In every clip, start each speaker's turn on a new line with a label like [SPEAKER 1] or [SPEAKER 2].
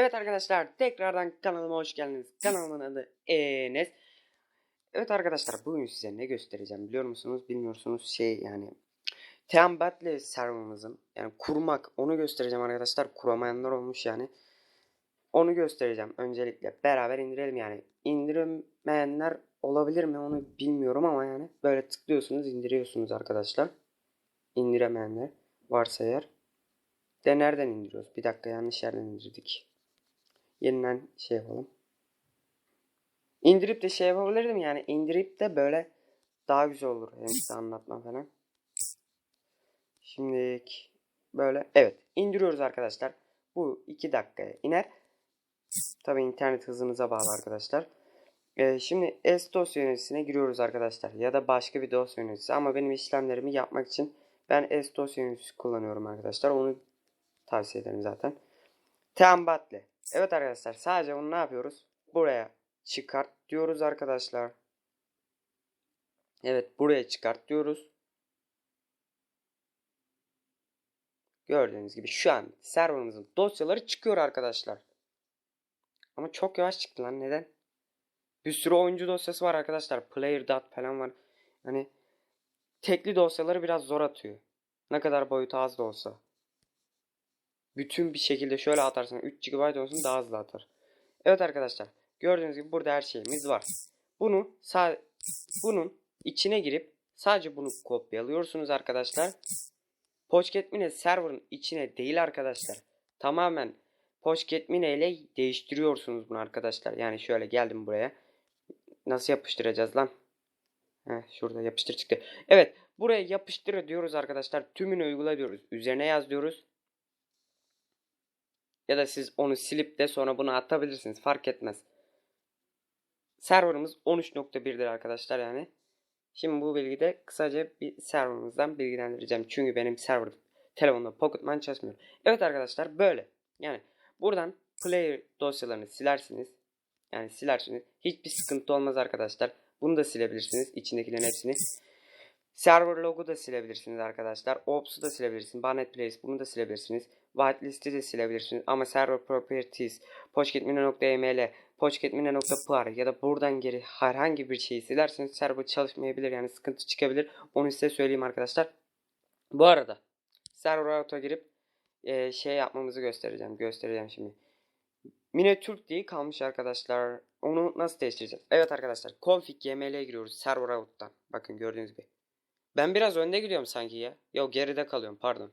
[SPEAKER 1] Evet arkadaşlar tekrardan kanalıma hoş geldiniz. Kanalımın adı Enes. Evet arkadaşlar bugün size ne göstereceğim biliyor musunuz bilmiyorsunuz şey yani Team Battle serverımızın yani kurmak onu göstereceğim arkadaşlar kuramayanlar olmuş yani. Onu göstereceğim öncelikle beraber indirelim yani indiremeyenler olabilir mi onu bilmiyorum ama yani böyle tıklıyorsunuz indiriyorsunuz arkadaşlar. İndiremeyenler varsa eğer. De nereden indiriyoruz? Bir dakika yanlış yerden indirdik. Yeniden şey yapalım. İndirip de şey yapabilirdim yani indirip de böyle daha güzel olur hem size anlatma falan. Şimdi böyle evet indiriyoruz arkadaşlar. Bu 2 dakikaya iner. Tabi internet hızınıza bağlı arkadaşlar. Ee, şimdi S dosya yöneticisine giriyoruz arkadaşlar. Ya da başka bir dosya yöneticisi. Ama benim işlemlerimi yapmak için ben S dosya yöneticisi kullanıyorum arkadaşlar. Onu tavsiye ederim zaten. Teambat'le. Evet arkadaşlar sadece bunu ne yapıyoruz? Buraya çıkart diyoruz arkadaşlar. Evet buraya çıkart diyoruz. Gördüğünüz gibi şu an serverımızın dosyaları çıkıyor arkadaşlar. Ama çok yavaş çıktı lan neden? Bir sürü oyuncu dosyası var arkadaşlar. Player dot falan var. Hani tekli dosyaları biraz zor atıyor. Ne kadar boyutu az da olsa. Bütün bir şekilde şöyle atarsın 3 GB olsun daha hızlı atar. Evet arkadaşlar. Gördüğünüz gibi burada her şeyimiz var. Bunu bunun içine girip sadece bunu kopyalıyorsunuz arkadaşlar. Pochketmine server'ın içine değil arkadaşlar. Tamamen Pochketmine ile değiştiriyorsunuz bunu arkadaşlar. Yani şöyle geldim buraya. Nasıl yapıştıracağız lan? Heh, şurada yapıştır çıktı. Evet buraya yapıştır diyoruz arkadaşlar. Tümünü uygula diyoruz. Üzerine yaz diyoruz. Ya da siz onu silip de sonra bunu atabilirsiniz. Fark etmez. Serverımız 13.1'dir arkadaşlar yani. Şimdi bu bilgide kısaca bir serverımızdan bilgilendireceğim. Çünkü benim server telefonda Pocketman çalışmıyor. Evet arkadaşlar böyle. Yani buradan player dosyalarını silersiniz. Yani silersiniz. Hiçbir sıkıntı olmaz arkadaşlar. Bunu da silebilirsiniz. İçindekilerin hepsini. Server logo da silebilirsiniz arkadaşlar. Ops'u da silebilirsiniz. Banet Place bunu da silebilirsiniz. Whitelist'i de silebilirsiniz. Ama server properties, pochketmine.ml, pochketmine.pr ya da buradan geri herhangi bir şeyi silerseniz server çalışmayabilir. Yani sıkıntı çıkabilir. Onu size söyleyeyim arkadaşlar. Bu arada server auto girip e, şey yapmamızı göstereceğim. Göstereceğim şimdi. Mine Türk diye kalmış arkadaşlar. Onu nasıl değiştireceğiz? Evet arkadaşlar. config giriyoruz server out'tan. Bakın gördüğünüz gibi. Ben biraz önde gidiyorum sanki ya. Yok geride kalıyorum pardon.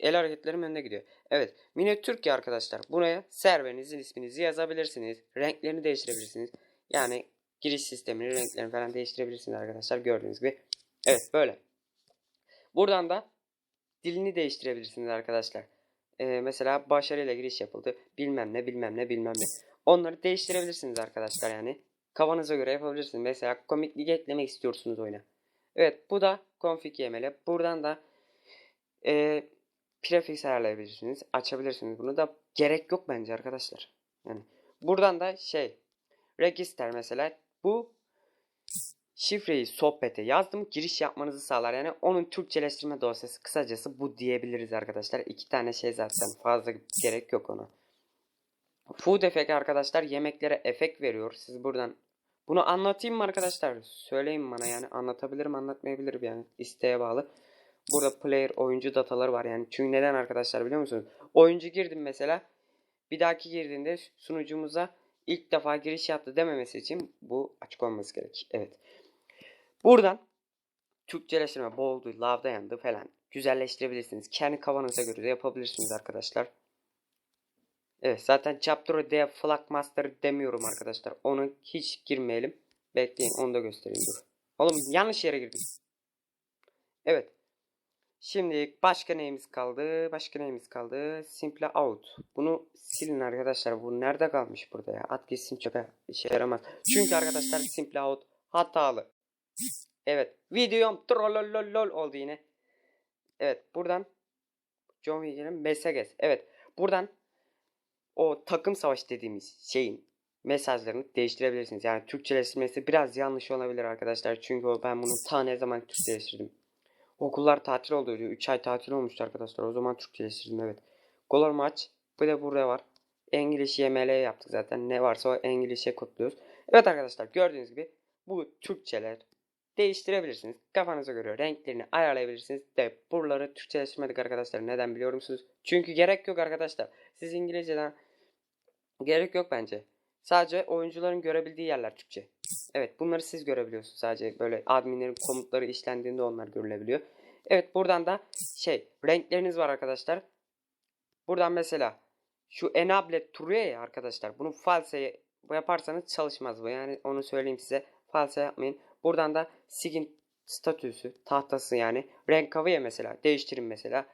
[SPEAKER 1] El hareketlerim önde gidiyor. Evet. Mine Türkiye arkadaşlar. Buraya serverinizin isminizi yazabilirsiniz. Renklerini değiştirebilirsiniz. Yani giriş sistemini, renklerini falan değiştirebilirsiniz arkadaşlar. Gördüğünüz gibi. Evet böyle. Buradan da dilini değiştirebilirsiniz arkadaşlar. Ee, mesela başarıyla giriş yapıldı. Bilmem ne bilmem ne bilmem ne. Onları değiştirebilirsiniz arkadaşlar yani. Kafanıza göre yapabilirsiniz. Mesela komiklik eklemek istiyorsunuz oyuna. Evet bu da config YML. Buradan da e, prefix ayarlayabilirsiniz. Açabilirsiniz. Bunu da gerek yok bence arkadaşlar. Yani buradan da şey register mesela bu şifreyi sohbete yazdım. Giriş yapmanızı sağlar. Yani onun Türkçeleştirme dosyası kısacası bu diyebiliriz arkadaşlar. İki tane şey zaten fazla gerek yok ona. Food effect arkadaşlar yemeklere efekt veriyor. Siz buradan bunu anlatayım mı arkadaşlar? Söyleyin bana yani anlatabilirim anlatmayabilirim yani isteğe bağlı. Burada player oyuncu dataları var yani. Çünkü neden arkadaşlar biliyor musunuz? Oyuncu girdim mesela. Bir dahaki girdiğinde sunucumuza ilk defa giriş yaptı dememesi için bu açık olması gerek. Evet. Buradan Türkçeleştirme boğuldu, lavda yandı falan güzelleştirebilirsiniz. Kendi kafanıza göre de yapabilirsiniz arkadaşlar. Evet zaten Chapter D Flag Master demiyorum arkadaşlar. Onu hiç girmeyelim. Bekleyin onu da göstereyim dur. Oğlum yanlış yere girdim. Evet. Şimdi başka neyimiz kaldı? Başka neyimiz kaldı? Simple out. Bunu silin arkadaşlar. Bu nerede kalmış burada ya? At gitsin çöpe. İşe yaramaz. Çünkü arkadaşlar simple out hatalı. Evet. Videom trollolol oldu yine. Evet. Buradan John Wicker'in Mesages. Evet. Buradan o takım savaş dediğimiz şeyin mesajlarını değiştirebilirsiniz. Yani Türkçeleştirmesi biraz yanlış olabilir arkadaşlar. Çünkü ben bunu ta ne zaman Türkçeleştirdim. Okullar tatil oldu diyor. 3 ay tatil olmuştu arkadaşlar. O zaman Türkçeleştirdim evet. Golar maç. Bu da burada var. İngiliz YML yaptık zaten. Ne varsa o İngilizce kodluyoruz. Evet arkadaşlar gördüğünüz gibi bu Türkçeler değiştirebilirsiniz. Kafanıza göre renklerini ayarlayabilirsiniz. De buraları Türkçeleştirmedik arkadaşlar. Neden biliyor musunuz? Çünkü gerek yok arkadaşlar. Siz İngilizceden gerek yok bence. Sadece oyuncuların görebildiği yerler Türkçe. Evet bunları siz görebiliyorsunuz. Sadece böyle adminlerin komutları işlendiğinde onlar görülebiliyor. Evet buradan da şey renkleriniz var arkadaşlar. Buradan mesela şu enable true ya arkadaşlar. Bunu false yaparsanız çalışmaz bu. Yani onu söyleyeyim size. False yapmayın. Buradan da sigin statüsü, tahtası yani. Renk kavaya mesela. Değiştirin mesela.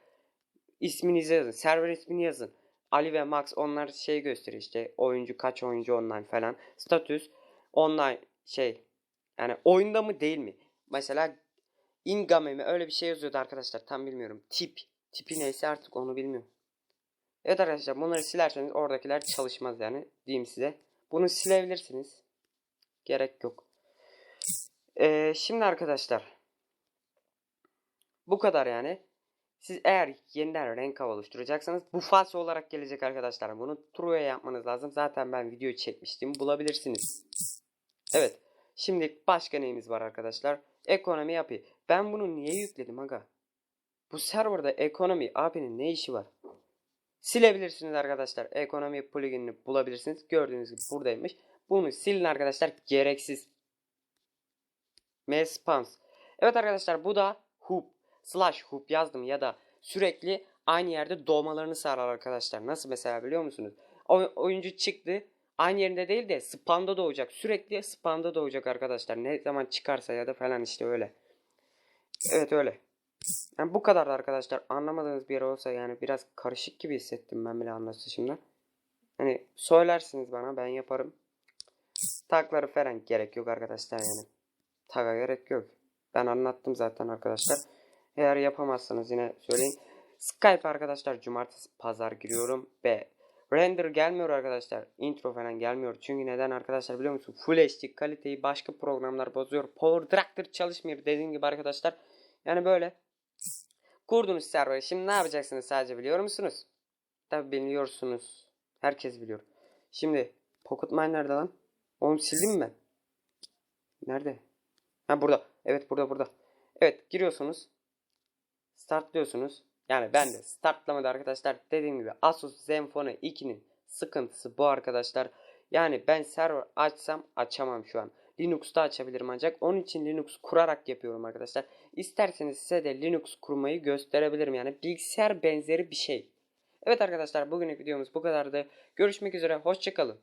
[SPEAKER 1] İsminizi yazın. Server ismini yazın. Ali ve Max onlar şey gösteriyor işte. Oyuncu kaç oyuncu online falan. Statüs online şey. Yani oyunda mı değil mi? Mesela ingame mi öyle bir şey yazıyordu arkadaşlar. Tam bilmiyorum. Tip. Tipi neyse artık onu bilmiyorum. Evet arkadaşlar bunları silerseniz oradakiler çalışmaz yani. Diyeyim size. Bunu silebilirsiniz. Gerek yok. Ee, şimdi arkadaşlar. Bu kadar yani. Siz eğer yeniden renk hava oluşturacaksanız bu false olarak gelecek arkadaşlar. Bunu true'ya yapmanız lazım. Zaten ben video çekmiştim. Bulabilirsiniz. Evet. Şimdi başka neyimiz var arkadaşlar? Ekonomi yapı. Ben bunu niye yükledim aga? Bu serverda ekonomi abinin ne işi var? Silebilirsiniz arkadaşlar. Ekonomi pluginini bulabilirsiniz. Gördüğünüz gibi buradaymış. Bunu silin arkadaşlar. Gereksiz. Mespans. Evet arkadaşlar bu da hoop. Slash hoop yazdım ya da sürekli aynı yerde doğmalarını sağlar arkadaşlar. Nasıl mesela biliyor musunuz? Oy- oyuncu çıktı. Aynı yerinde değil de spamda doğacak. Sürekli spamda doğacak arkadaşlar. Ne zaman çıkarsa ya da falan işte öyle. Evet öyle. Yani bu kadar arkadaşlar. Anlamadığınız bir yer olsa yani biraz karışık gibi hissettim ben bile anlatışımda. Hani söylersiniz bana ben yaparım. Takları falan gerek yok arkadaşlar yani. Taga gerek yok. Ben anlattım zaten arkadaşlar. Eğer yapamazsanız yine söyleyin. Skype arkadaşlar cumartesi pazar giriyorum ve render gelmiyor arkadaşlar. Intro falan gelmiyor. Çünkü neden arkadaşlar biliyor musun? Full HD kaliteyi başka programlar bozuyor. Power Director çalışmıyor dediğim gibi arkadaşlar. Yani böyle. Kurdunuz serveri. Şimdi ne yapacaksınız sadece biliyor musunuz? Tabi biliyorsunuz. Herkes biliyor. Şimdi Pocket Mine nerede lan? Onu sildim mi ben? Nerede? Ha burada. Evet burada burada. Evet giriyorsunuz. Startlıyorsunuz. Yani ben de startlamadı arkadaşlar. Dediğim gibi Asus Zenfone 2'nin sıkıntısı bu arkadaşlar. Yani ben server açsam açamam şu an. Linux'ta açabilirim ancak onun için Linux kurarak yapıyorum arkadaşlar. İsterseniz size de Linux kurmayı gösterebilirim. Yani bilgisayar benzeri bir şey. Evet arkadaşlar bugünlük videomuz bu kadardı. Görüşmek üzere hoşçakalın.